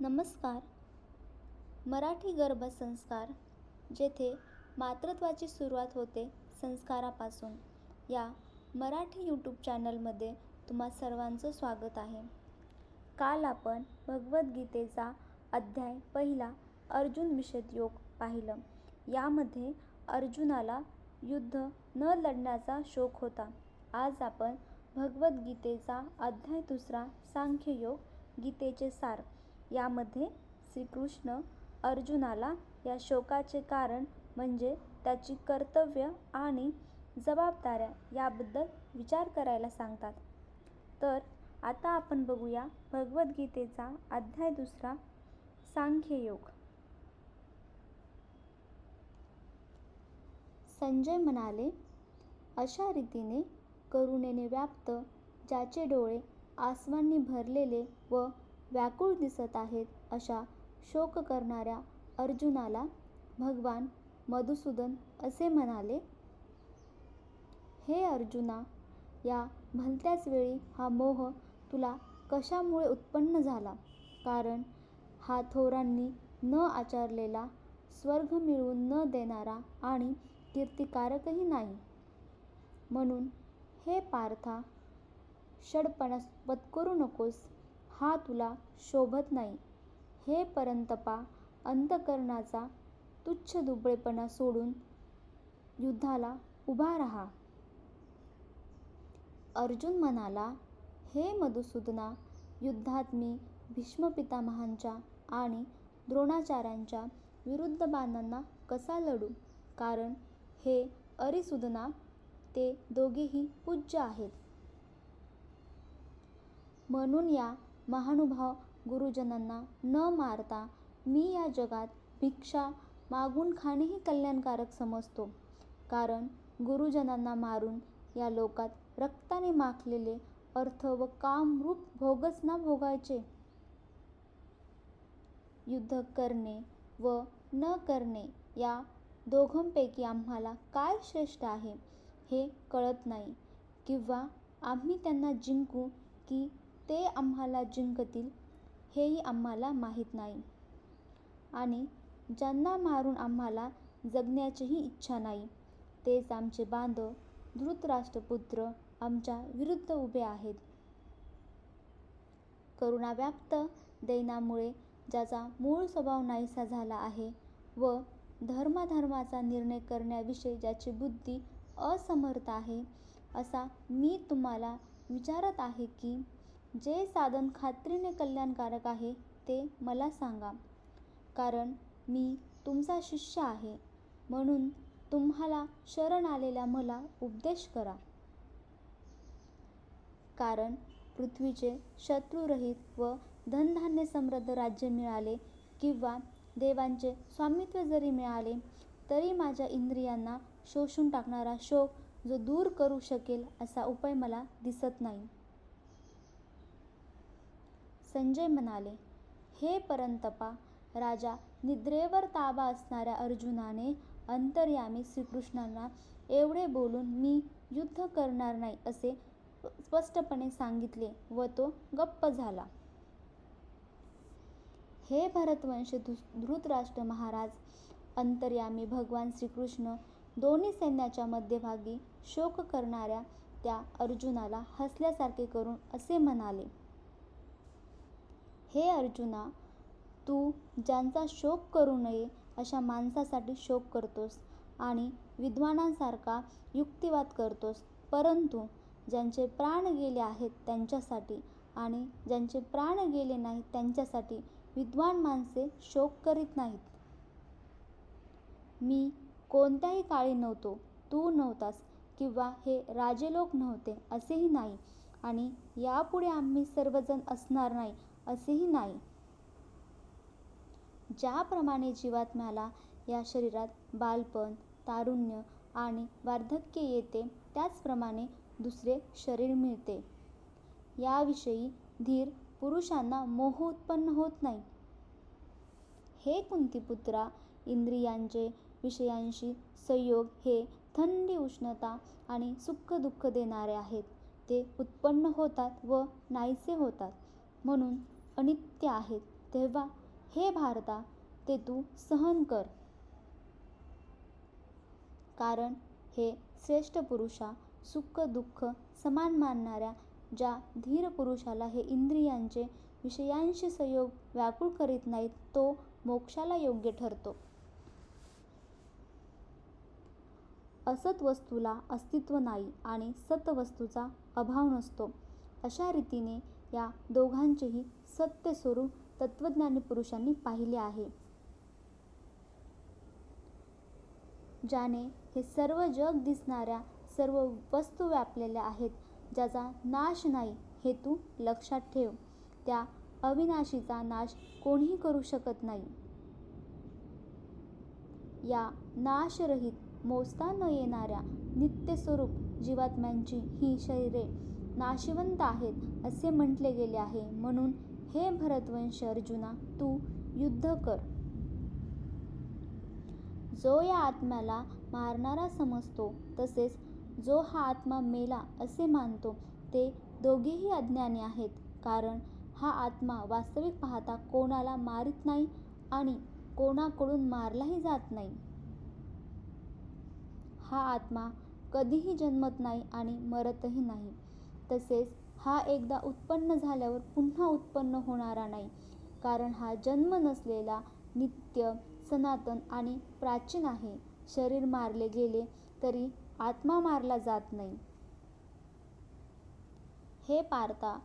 नमस्कार. मराठी गर्भसंस्कार जेथे मातृत्वाची सुरुवात होते संस्कारापासून या मराठी यूट्यूब चॅनलमध्ये तुम्हा सर्वांचं स्वागत आहे. काल आपण भगवद्गीतेचा अध्याय पहिला अर्जुन विषद योग पाहिलं. यामध्ये अर्जुनाला युद्ध न लढण्याचा शोक होता. आज आपण भगवद्गीतेचा अध्याय दुसरा सांख्ययोग गीतेचे सार यामध्ये श्रीकृष्ण अर्जुनाला या शोकाचे कारण म्हणजे त्याची कर्तव्य आणि जबाबदाऱ्या याबद्दल विचार करायला सांगतात. तर आता आपण बघूया भगवद्गीतेचा अध्याय दुसरा सांख्ययोग संजय म्हणाले अशा रीतीने करुणेने व्याप्त ज्याचे डोळे आसवांनी भरलेले व व्याकुळ दिसत आहेत अशा शोक करणाऱ्या अर्जुनाला भगवान मधुसूदन असे म्हणाले हे अर्जुना या भलत्याच वेळी हा मोह तुला कशामुळे उत्पन्न झाला? कारण हा थोरांनी न आचारलेला स्वर्ग मिळवून न देणारा आणि कीर्तिकारकही नाही. म्हणून हे पार्था षडपणास पत्करू नकोस. हा तुला शोभत नाही. हे परंतपा अंतकरणाचा तुच्छ दुबळेपणा सोडून युद्धाला उभा राहा. अर्जुन म्हणाला हे मधुसूदना युद्धात मी भीष्म पितामहांच्या आणि द्रोणाचार्यांच्या विरुद्ध बाणांना कसा लढू? कारण हे अरिसूदना ते दोघेही पूज्य आहेत. म्हणून या महानुभाव गुरुजनांना न मारता मी या जगात भिक्षा मागून खाणेही कल्याणकारक समजतो. कारण गुरुजनांना मारून या लोकात रक्ताने माखलेले अर्थ व कामरूप भोगच ना भोगायचे. युद्ध करणे व न करणे या दोघांपैकी आम्हाला काय श्रेष्ठ आहे हे कळत नाही. किंवा आम्ही त्यांना जिंकू की ते आम्हाला जिंकतील हेही आम्हाला माहीत नाही. आणि ज्यांना मारून आम्हाला जगण्याचीही इच्छा नाही तेच आमचे बांधव धृतराष्ट्रपुत्र आमच्या विरुद्ध उभे आहेत. करुणाव्याप्त दैनामुळे ज्याचा मूळ स्वभाव नाहीसा झाला आहे व धर्माधर्माचा निर्णय करण्याविषयी ज्याची बुद्धी असमर्थ आहे असा मी तुम्हाला विचारत आहे की जे साधन खात्रीने कल्याणकारक आहे ते मला सांगा. कारण मी तुमचा शिष्य आहे. म्हणून तुम्हाला शरण आलेल्या मला उपदेश करा. कारण पृथ्वीचे शत्रुरहित व धनधान्य समृद्ध राज्य मिळाले किंवा देवांचे स्वामित्व जरी मिळाले तरी माझ्या इंद्रियांना शोषून टाकणारा शोक जो दूर करू शकेल असा उपाय मला दिसत नाही. संजय म्हणाले हे परंतपा राजा निद्रेवर ताबा असणाऱ्या अर्जुनाने अंतर्यामी श्रीकृष्णांना एवढे बोलून मी युद्ध करणार नाही असे स्पष्टपणे सांगितले व तो गप्प झाला. हे भरतवंश धृतराष्ट्र महाराज अंतर्यामी भगवान श्रीकृष्ण दोन्ही सैन्याच्या मध्यभागी शोक करणाऱ्या त्या अर्जुनाला हसल्यासारखे करून असे म्हणाले हे अर्जुना तू ज्यांचा शोक करू नये अशा माणसासाठी शोक करतोस आणि विद्वानांसारखा युक्तिवाद करतोस. परंतु ज्यांचे प्राण गेले आहेत त्यांच्यासाठी आणि ज्यांचे प्राण गेले नाहीत त्यांच्यासाठी विद्वान माणसे शोक करीत नाहीत. मी कोणत्याही काळी नव्हतो तू नव्हतास किंवा हे राजेलोक नव्हते असेही नाही आणि यापुढे आम्ही सर्वजण असणार नाही असेही नाही. ज्याप्रमाणे जीवात्म्याला या शरीरात बालपण तारुण्य आणि वार्धक्य येते त्याचप्रमाणे दुसरे शरीर मिळते. याविषयी धीर पुरुषांना मोह उत्पन्न होत नाही. हे कुंतीपुत्रा इंद्रियांचे विषयांशी संयोग हे थंडी उष्णता आणि सुख दुःख देणारे आहेत. ते उत्पन्न होतात व नाहीसे होतात. म्हणून अनित्य आहेत. तेव्हा हे भारता ते तू सहन कर. कारण हे श्रेष्ठ पुरुषा सुख दुःख समान मानणाऱ्या ज्या धीर पुरुषाला हे इंद्रियांचे विषयांशी संयोग व्याकुळ करीत नाहीत तो मोक्षाला योग्य ठरतो. असत वस्तूला अस्तित्व नाही आणि सत वस्तूचा अभाव नसतो. अशा रीतीने या दोघांचेही सत्य स्वरूप तत्वज्ञानी पुरुषांनी पाहिले आहे. ज्याने हे सर्व जग दिसणाऱ्या सर्व वस्तू व्यापलेल्या आहेत ज्याचा नाश नाही हे तू लक्षात ठेव. त्या अविनाशीचा नाश कोणीही करू शकत नाही. या नाशरहित मोजता न येणाऱ्या नित्यस्वरूप जीवात्म्यांची ही शरीरे नाशिवंत आहेत असे म्हटले गेले आहे. म्हणून हे भरतवंश अर्जुना तू युद्ध कर. जो या आत्म्याला मारणारा समजतो तसेच जो हा आत्मा मेला असे मानतो ते दोघेही अज्ञानी आहेत. कारण हा आत्मा वास्तविक पाहता कोणाला मारित नाही आणि कोणाकडून मारलाही जात नाही. हा आत्मा कधीही जन्मत नाही आणि मरतही नाही. तसेच हा एकदा उत्पन्न झाल्यावर पुन्हा उत्पन्न होणारा नाही. कारण हा जन्म नसलेला नित्य सनातन आणि प्राचीन आहे. शरीर मारले गेले तरी आत्मा मारला जात नाही. हे पारता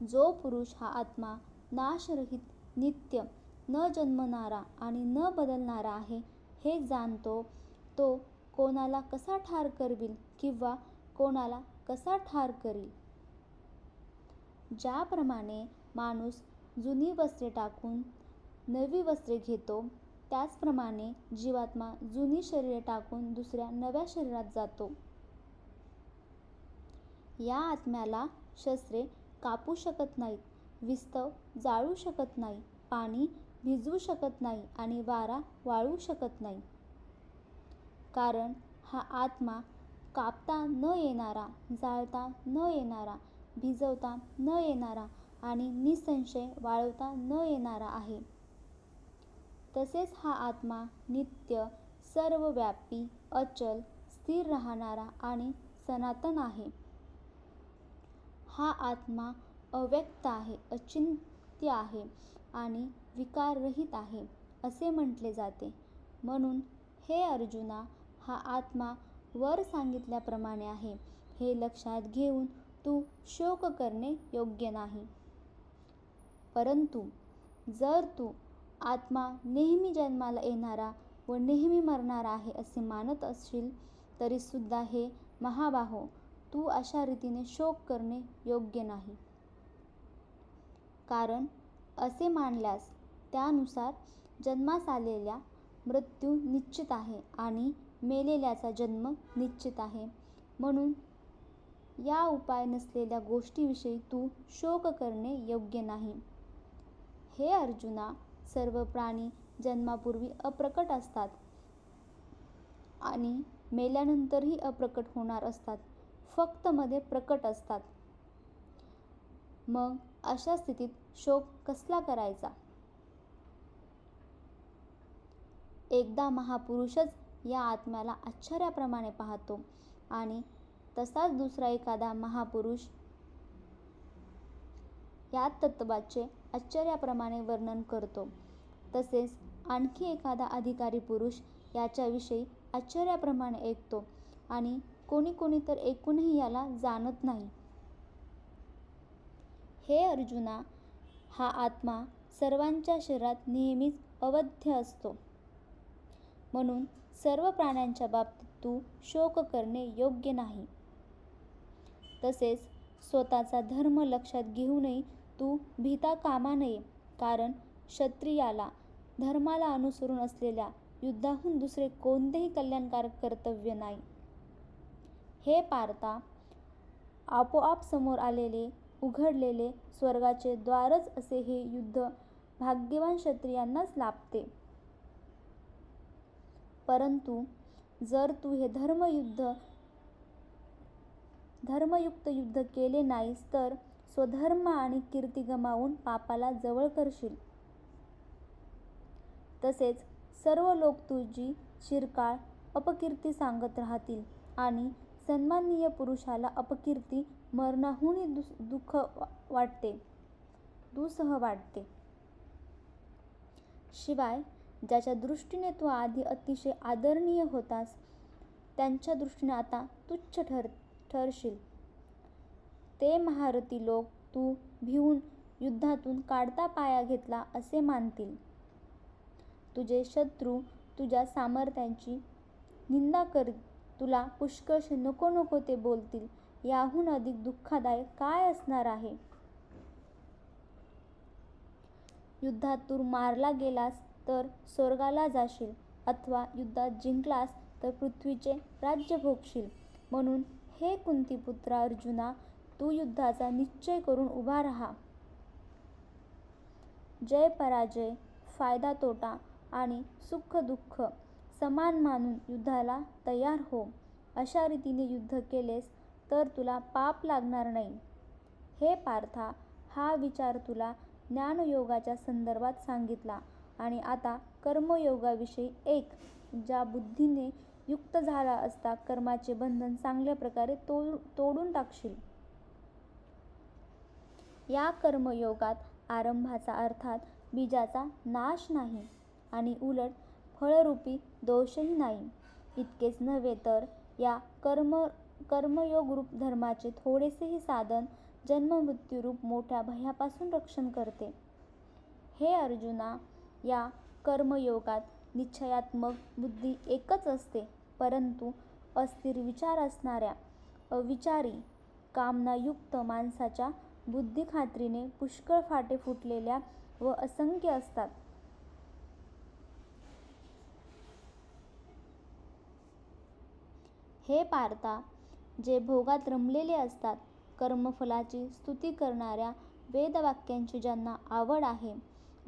जो पुरुष हा आत्मा नाशरहित नित्य न जन्मणारा आणि न बदलणारा आहे हे जाणतो तो कोणाला कसा ठार करविल किंवा कोणाला कसा ठार करील? ज्याप्रमाणे माणूस जुनी वस्त्रे टाकून नवी वस्त्रे घेतो त्याचप्रमाणे जीवात्मा जुनी शरीरे टाकून दुसऱ्या नव्या शरीरात जातो. या आत्म्याला शस्त्रे कापू शकत नाहीत विस्तव जाळू शकत नाही पाणी भिजवू शकत नाही आणि वारा वाळू शकत नाही. कारण हा आत्मा कापता न येणारा जाळता न येणारा भिजवता न येणारा आणि निसंशय वाळवता न येणारा आहे. तसेच हा आत्मा नित्य सर्वव्यापी अचल स्थिर राहणारा आणि सनातन आहे. हा आत्मा अव्यक्त आहे अचिंत्य आहे आणि विकाररहित आहे असे म्हटले जाते. म्हणून हे अर्जुना हा आत्मा वर सांगितल्याप्रमाणे आहे हे लक्षात घेऊन तू शोक करणे योग्य नाही. परंतु जर तू आत्मा नेहमी जन्माला येणारा व नेहमी मरणारा आहे असे मानत असशील तरीसुद्धा हे महाबाहो तू अशा रीतीने शोक करणे योग्य नाही. कारण असे मानल्यास त्यानुसार जन्मास आलेल्या मृत्यू निश्चित आहे आणि मेलेल्याचा जन्म निश्चित आहे. म्हणून या उपाय नसलेल्या गोष्टीविषयी तू शोक करणे योग्य नाही. हे अर्जुना सर्व प्राणी जन्मापूर्वी अप्रकट असतात आणि मेल्यानंतरही अप्रकट होणार असतात. फक्त मध्ये प्रकट असतात. मग अशा स्थितीत शोक कसला करायचा? एकदा महापुरुषच या आत्म्याला आश्चर्याप्रमाणे पाहतो आणि तसाच दुसरा एखादा महापुरुष या तत्वाचे आश्चर्याप्रमाणे वर्णन करतो. तसेच आणखी एखादा अधिकारी पुरुष याच्याविषयी आश्चर्याप्रमाणे ऐकतो आणि कोणी कोणी तर ऐकूनही याला जाणत नाही. हे अर्जुना हा आत्मा सर्वांच्या शरीरात नेहमीच अवध्य असतो. म्हणून सर्व प्राण्यांच्या बाबतीत तू शोक करणे योग्य नाही. तसेच स्वतःचा धर्म लक्षात घेऊनही तू भीता कामा नये. कारण क्षत्रियाला धर्माला अनुसरून असलेल्या युद्धाहून दुसरे कोणतेही कल्याणकारक कर्तव्य नाही. हे पारता आपोआप समोर आलेले उघडलेले स्वर्गाचे द्वारच असे हे युद्ध भाग्यवान क्षत्रियांनाच लाभते. परंतु जर तू हे धर्मयुद्ध धर्मयुक्त युद्ध केले नाहीस तर स्वधर्म आणि कीर्ती गमावून पापाला जवळ करशील. तसेच सर्व लोक तुझी शिरकाळ अपकीर्ती सांगत राहतील आणि सन्माननीय पुरुषाला अपकीर्ती मरणाहूनही दुःख वाटते. दुसह वाटते. शिवाय ज्याच्या दृष्टीने तू आधी अतिशय आदरणीय होतास त्यांच्या दृष्टीने आता तुच्छ ठरशील. ते महारथी लोक तू भिवून युद्धातून काढता पाया घेतला असे मानतील. तुझे शत्रू तुझ्या सामर्थ्याची निंदा करीत तुला पुष्कळशे नको नको ते बोलतील. याहून अधिक दुःखदायक काय असणार आहे? युद्धात तू मारला गेलास तर स्वर्गाला जाशील अथवा युद्धात जिंकलास तर पृथ्वीचे राज्य भोगशील. म्हणून हे कुंतीपुत्रा अर्जुना तू युद्धाचा निश्चय करून उभा राहा. जय पराजय, फायदा तोटा आणि सुख दुःख समान मानून युद्धाला तयार हो. अशा रीतीने युद्ध केलेस तर तुला पाप लागणार नाही. हे पार्था हा विचार तुला ज्ञानयोगाच्या संदर्भात सांगितला आणि आता कर्मयोगाविषयी एक ज्या बुद्धीने युक्त झाला असता कर्माचे बंधन चांगल्या प्रकारे तोडून टाकशील. या कर्मयोगात आरंभाचा अर्थात बीजाचा नाश नाही आणि उलट फळरूपी दोषही नाही. इतकेच नव्हे तर या कर्म कर्मयोगरूप धर्माचे थोडेसेही साधन जन्ममृत्यूरूप मोठ्या भयापासून रक्षण करते. हे अर्जुना या कर्मयोगात निश्चयात्मक बुद्धी एकच असते परंतु अस्थिर विचार असणाऱ्या अविचारी कामनायुक्त माणसाच्या बुद्धिखात्रीने पुष्कळ फाटे फुटलेल्या व असंख्य असतात. हे पारता जे भोगात रमलेले असतात कर्मफलाची स्तुती करणाऱ्या वेदवाक्यांची ज्यांना आवड आहे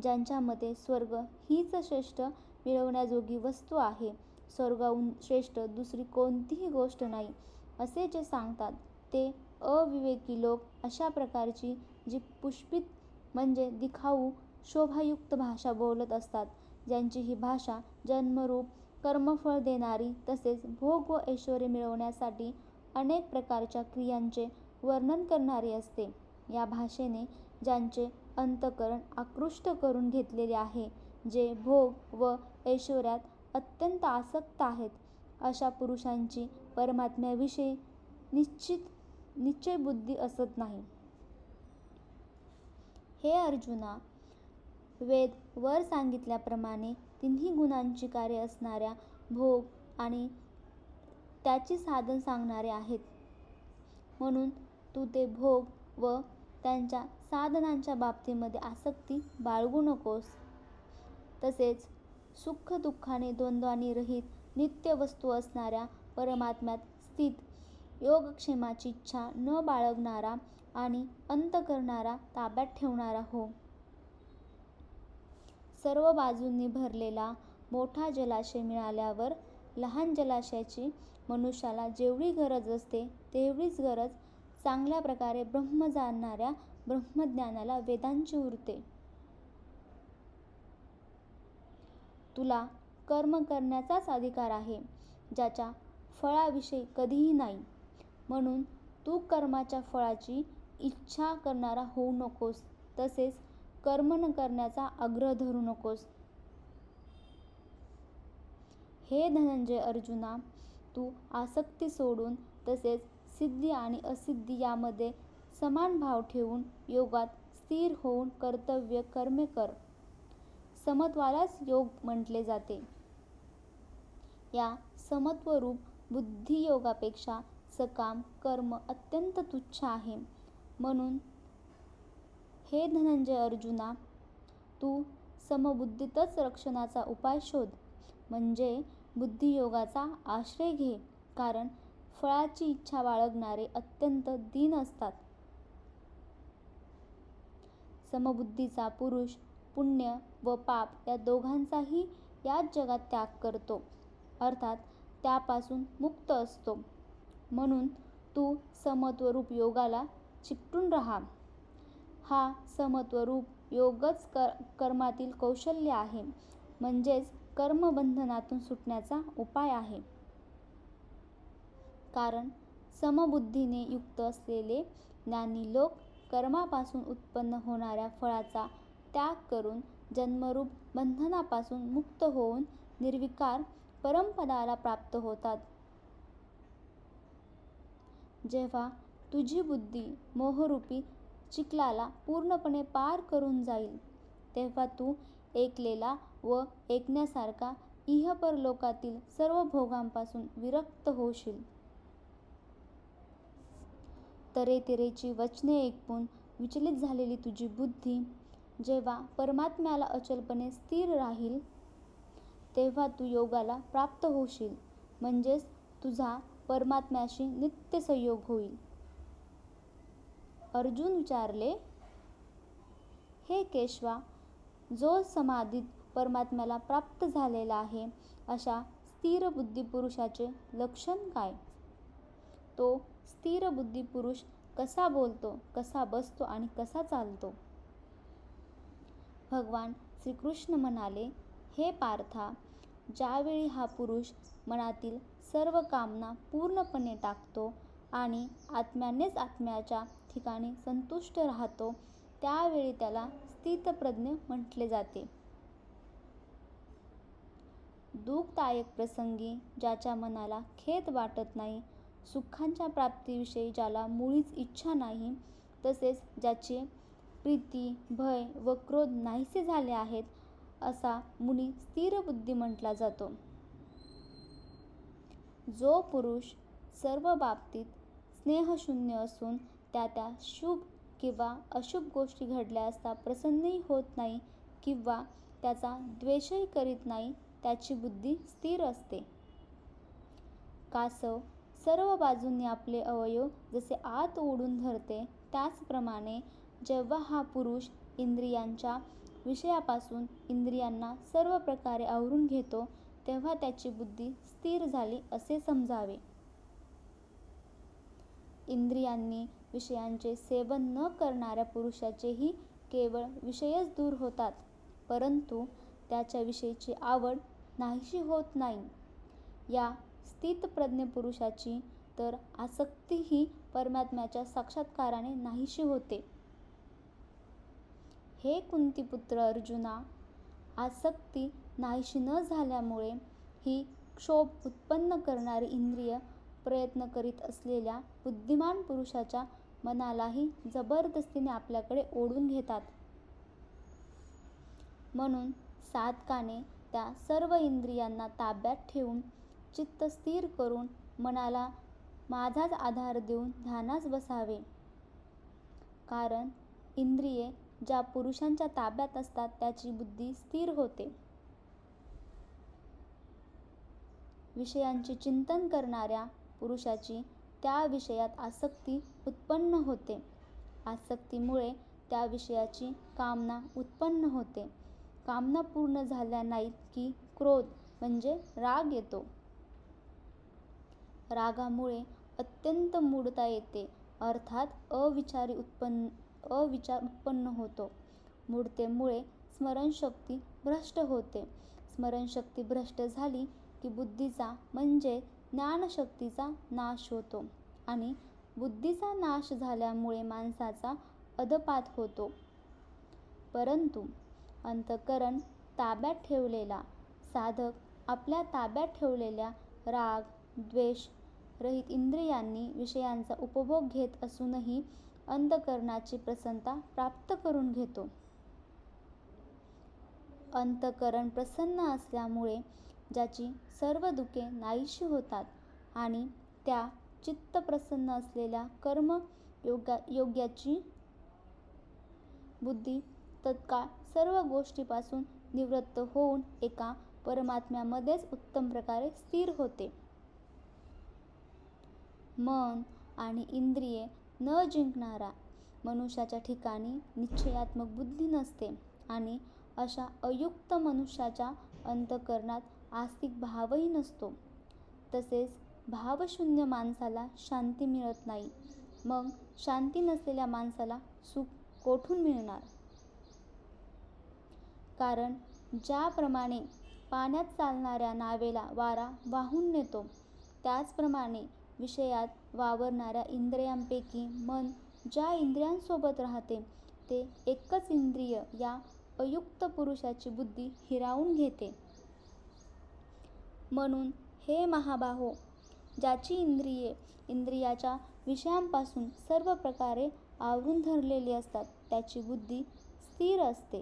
ज्यांच्या मते स्वर्ग हीच श्रेष्ठ मिळवण्याजोगी वस्तू आहे स्वर्गाहून श्रेष्ठ दुसरी कोणतीही गोष्ट नाही असे जे सांगतात ते अविवेकी लोक अशा प्रकारची जी पुष्पित म्हणजे दिखाऊ शोभायुक्त भाषा बोलत असतात ज्यांची ही भाषा जन्मरूप कर्मफळ देणारी तसेच भोग व ऐश्वर्य मिळवण्यासाठी अनेक प्रकारच्या क्रियांचे वर्णन करणारी असते. या भाषेने ज्यांचे अंतःकरण आकृष्ट करून घेतलेले आहे जे भोग व ऐश्वर्यात अत्यंत आसक्त आहेत अशा पुरुषांची परमात्म्याविषयी निश्चित निश्चयबुद्धी असत नाही. हे अर्जुना वेद वर सांगितल्याप्रमाणे तिन्ही गुणांची कार्य असणाऱ्या भोग आणि त्याची साधन सांगणारे आहेत. म्हणून तू ते भोग व त्यांच्या साधनांच्या बाबतीमध्ये आसक्ती बाळगू नकोस. तसेच सुख-दुःखाने द्वंद्वांनी रहित नित्य वस्तू असणाऱ्या परमात्म्यात स्थित योगक्षेमाची इच्छा न बाळगणारा आणि अंत करणारा ताब्यात ठेवणारा हो. सर्व बाजूंनी भरलेला मोठा जलाशय मिळाल्यावर लहान जलाशयाची मनुष्याला जेवढी गरज असते तेवढीच गरज चांगल्या प्रकारे ब्रह्म जाणणाऱ्या ब्रह्मज्ञानाला वेदांची उरते. तुला कर्म करण्याचाच अधिकार आहे ज्याच्या फळाविषयी कधीही नाही. म्हणून तू कर्माच्या फळाची इच्छा करणारा होऊ नकोस तसेच कर्म न करण्याचा आग्रह धरू नकोस. हे धनंजय अर्जुना तू आसक्ती सोडून तसेच सिद्धी आणि असिद्धी यामध्ये समान भाव ठेवून योगात स्थिर होऊन कर्तव्य कर्मे कर. समत्वालाच योग म्हटले जाते. या समत्वरूप बुद्धियोगापेक्षा सकाम कर्म अत्यंत तुच्छ आहे. म्हणून हे धनंजय अर्जुना तू समबुद्धीतच रक्षणाचा उपाय शोध. म्हणजे बुद्धियोगाचा आश्रय घे कारण फळाची इच्छा बाळगणारे अत्यंत दीन असतात. समबुद्धीचा पुरुष पुण्य व पाप या दोघांचाही याच जगात त्याग करतो अर्थात त्यापासून मुक्त असतो. म्हणून तू समत्वरूप योगाला चिकटून राहा. हा समत्वरूप योगच कर कर्मातील कौशल्य आहे. म्हणजेच कर्मबंधनातून सुटण्याचा उपाय आहे कारण समबुद्धीने युक्त असलेले ज्ञानी लोक कर्मापासून उत्पन्न होणाऱ्या फळाचा त्याग करून जन्मरूप बंधनापासून मुक्त होऊन निर्विकार परमपदाला प्राप्त होतात. जेव्हा तुझी बुद्धी मोहरूपी चिखलाला पूर्णपणे पार करून जाईल तेव्हा तू एकलेला व ऐकण्यासारखा इहपर लोकातील सर्व भोगांपासून विरक्त होशील. तरेतरेची वचने ऐकून विचलित झालेली तुझी बुद्धी जेव्हा परमात्म्याला अचलपणे स्थिर राहील तेव्हा तू योगाला प्राप्त होशील. म्हणजेच तुझा परमात्म्याशी नित्य संयोग होईल. अर्जुन विचारले हे केशवा जो समाधीत परमात्म्याला प्राप्त झालेला आहे अशा स्थिर बुद्धी पुरुषाचे लक्षण काय? तो स्थिर बुद्धी पुरुष कसा बोलतो कसा बसतो आणि कसा चालतो? भगवान श्रीकृष्ण म्हणाले हे पार्था ज्यावेळी हा पुरुष मनातील सर्व कामना पूर्णपणे टाकतो आणि आत्म्यानेच आत्म्याच्या ठिकाणी संतुष्ट राहतो त्यावेळी त्याला स्थितप्रज्ञ म्हटले जाते. दुःखदायक प्रसंगी ज्याच्या मनाला खेद वाटत नाही सुखांच्या प्राप्तीविषयी ज्याला मुळीच इच्छा नाही तसेच ज्याचे प्रीती भय व क्रोध नाहीसे झाले आहेत असा मुनी स्थिर बुद्धी म्हटला जातो. जो पुरुष सर्व बाबतीत स्नेहशून्य असून त्या त्या शुभ किंवा अशुभ गोष्टी घडल्या असता प्रसन्नही होत नाही किंवा त्याचा द्वेषही करीत नाही त्याची बुद्धी स्थिर असते. कासव सर्व बाजूंनी आपले अवयव जसे आत ओढून धरते त्याचप्रमाणे जेव्हा हा पुरुष इंद्रियांच्या विषयापासून इंद्रियांना सर्व प्रकारे आवरून घेतो तेव्हा त्याची बुद्धी स्थिर झाली असे समजावे. इंद्रियांनी विषयांचे सेवन न करणाऱ्या पुरुषाचेही केवळ विषयच दूर होतात परंतु त्याच्याविषयीची आवड नाहीशी होत नाही. या स्थितप्रज्ञ पुरुषाची तर आसक्तीही परमात्म्याच्या साक्षात्काराने नाहीशी होते. हे कुंतीपुत्र अर्जुना आसक्ती नाहीशी न झाल्यामुळे ही क्षोभ उत्पन्न करणारी इंद्रिय प्रयत्न करीत असलेल्या बुद्धिमान पुरुषाच्या मनालाही जबरदस्तीने आपल्याकडे ओढून घेतात. म्हणून साधकाने त्या सर्व इंद्रियांना ताब्यात ठेवून चित्त स्थिर करून मनाला माझाच आधार देऊन ध्यानास बसावे. कारण इंद्रिये ज्या पुरुषांच्या ताब्यात असतात त्याची बुद्धी स्थिर होते. विषयांचे चिंतन करणाऱ्या पुरुषाची त्या विषयात आसक्ती उत्पन्न होते. आसक्तीमुळे त्या विषयाची कामना उत्पन्न होते. कामना पूर्ण झाल्या नाहीत की क्रोध म्हणजे राग येतो. रागामुळे अत्यंत मूढता येते. अर्थात अविचारी उत्पन्न अविचार उत्पन्न होतो. मूर्तेमुळे स्मरणशक्ती भ्रष्ट होते. स्मरणशक्ती भ्रष्ट झाली की बुद्धीचा म्हणजे ज्ञानशक्तीचा नाश होतो आणि बुद्धीचा नाश झाल्यामुळे माणसाचा अधपात होतो. परंतु अंतकरण ताब्यात ठेवलेला साधक आपल्या ताब्यात ठेवलेल्या राग द्वेष रहित इंद्रियांनी विषयांचा उपभोग घेत असूनही अंतकरणाची प्रसन्नता प्राप्त करून घेतो. अंतकरण प्रसन्न असल्यामुळे ज्याची सर्व दुःखे नाहीशी होतात आणि त्या चित्त प्रसन्न असलेल्या कर्म योगा योग्याची बुद्धी तत्काळ सर्व गोष्टीपासून निवृत्त होऊन एका परमात्म्यामध्येच उत्तम प्रकारे स्थिर होते. मन आणि इंद्रिये न जिंकणारा मनुष्याच्या ठिकाणी निश्चयात्मक बुद्धी नसते आणि अशा अयुक्त मनुष्याच्या अंतकरणात आस्तिक भावही नसतो. तसेच भावशून्य माणसाला शांती मिळत नाही. मग शांती नसलेल्या माणसाला सुख कोठून मिळणार? कारण ज्याप्रमाणे पाण्यात चालणाऱ्या नावेला वारा वाहून नेतो त्याचप्रमाणे विषयात वावरणाऱ्या इंद्रियांपैकी मन ज्या इंद्रियांसोबत राहते ते एकच इंद्रिय या अयुक्त पुरुषाची बुद्धी हिरावून घेते. म्हणून हे महाबाहो ज्याची इंद्रिये इंद्रियाच्या विषयांपासून सर्व प्रकारे आवरून धरलेली असतात त्याची बुद्धी स्थिर असते.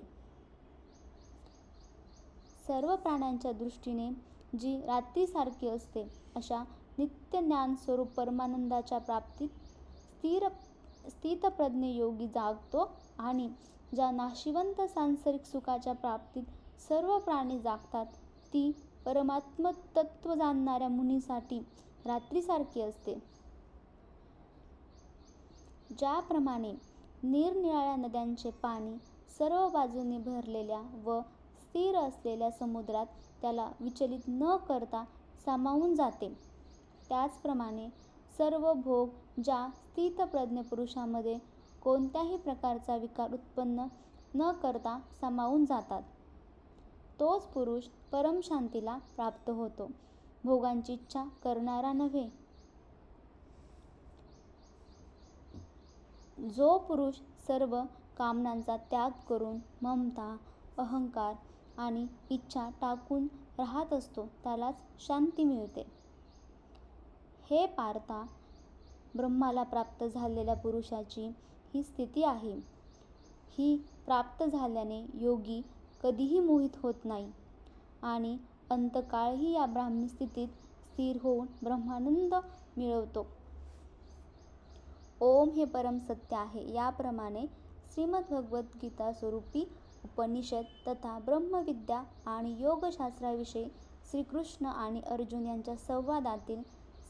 सर्व प्राण्यांच्या दृष्टीने जी रात्रीसारखी असते अशा नित्य ज्ञानस्वरूप परमानंदाच्या प्राप्तीत स्थिर स्थितप्रज्ञ योगी जागतो आणि ज्या नाशिवंत सांसारिक सुखाच्या प्राप्तीत सर्व प्राणी जागतात ती परमात्मतत्त्व जाणणाऱ्या मुनीसाठी रात्रीसारखी असते. ज्याप्रमाणे निरनिराळ्या नद्यांचे पाणी सर्व बाजूंनी भरलेल्या व स्थिर असलेल्या समुद्रात त्याला विचलित न करता सामावून जाते. त्याचप्रमाणे सर्व भोग ज्या स्थितप्रज्ञ पुरुषामध्ये कोणत्याही प्रकारचा विकार उत्पन्न न करता सामावून जातात तोच पुरुष परमशांतीला प्राप्त होतो भोगांची इच्छा करणारा नव्हे. जो पुरुष सर्व कामनांचा त्याग करून ममता अहंकार आणि इच्छा टाकून राहत असतो त्यालाच शांती मिळते. हे पारता ब्रह्माला प्राप्त झालेल्या पुरुषाची ही स्थिती आहे. ही प्राप्त झाल्याने योगी कधीही मोहित होत नाही आणि अंतकाळही या ब्राह्मी स्थितीत स्थिर होऊन ब्रह्मानंद मिळवतो. ओम हे परम सत्य आहे. याप्रमाणे श्रीमद्भगवद्गीता स्वरूपी उपनिषद तथा ब्रह्मविद्या आणि योगशास्त्राविषयी श्रीकृष्ण आणि अर्जुन यांच्या संवादातील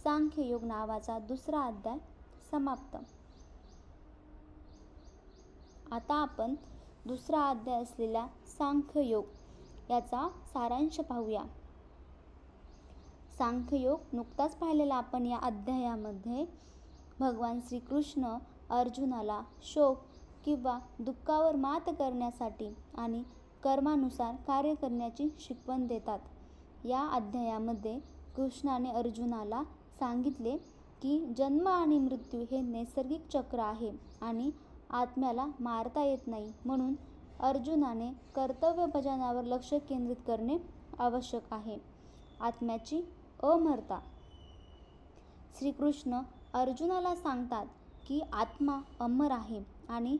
सांख्ययोग नावाचा दुसरा अध्याय समाप्त. आता आपण दुसरा अध्याय असलेला सांख्ययोग याचा सारांश पाहूया. सांख्ययोग नुकताच पाहिलेला आपण या अध्यायामध्ये भगवान श्रीकृष्ण अर्जुनाला शोक किंवा दुःखावर मात करण्यासाठी आणि कर्मानुसार कार्य करण्याची शिकवण देतात. या अध्यायामध्ये कृष्णाने अर्जुनाला सांगितले की जन्म आणि मृत्यू हे नैसर्गिक चक्र आहे आणि आत्म्याला मारता येत नाही म्हणून अर्जुनाने कर्तव्य भजनावर लक्ष केंद्रित करणे आवश्यक आहे. आत्म्याची अमरता. श्रीकृष्ण अर्जुनाला सांगतात की आत्मा अमर आहे आणि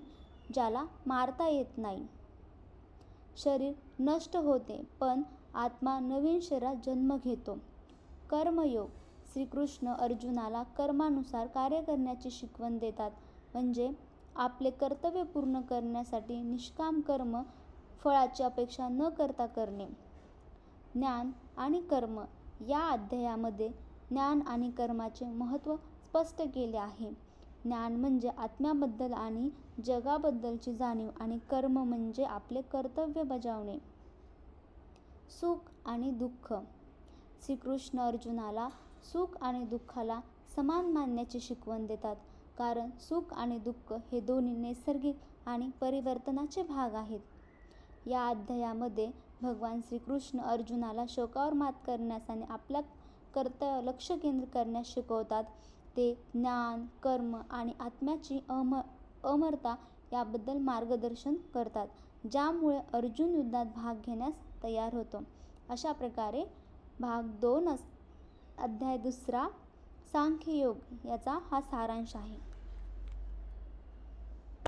ज्याला मारता येत नाही. शरीर नष्ट होते पण आत्मा नवीन शरीरात जन्म घेतो. कर्मयोग. श्रीकृष्ण अर्जुनाला कर्मानुसार कार्य करण्याची शिकवण देतात. म्हणजे आपले कर्तव्य पूर्ण करण्यासाठी निष्काम कर्म फळाची अपेक्षा न करता करणे. ज्ञान आणि कर्म या अध्यायामध्ये ज्ञान आणि कर्माचे महत्त्व स्पष्ट केले आहे. ज्ञान म्हणजे आत्म्याबद्दल आणि जगाबद्दलची जाणीव आणि कर्म म्हणजे आपले कर्तव्य बजावणे. सुख आणि दुःख. श्रीकृष्ण अर्जुनाला सुख आणि दुःखाला समान मानण्याची शिकवण देतात. कारण सुख आणि दुःख हे दोन्ही नैसर्गिक आणि परिवर्तनाचे भाग आहेत. या अध्यायामध्ये भगवान श्रीकृष्ण अर्जुनाला शोकावर मात करण्यास आणि आपल्या कर्तव्य लक्ष केंद्रित करण्यास शिकवतात. ते ज्ञान कर्म आणि आत्म्याची अम अमरता याबद्दल मार्गदर्शन करतात ज्यामुळे अर्जुन युद्धात भाग घेण्यास तयार होतो. अशा प्रकारे भाग दोन अध्याय दुसरा सांख्ययोग याचा हा सारांश आहे.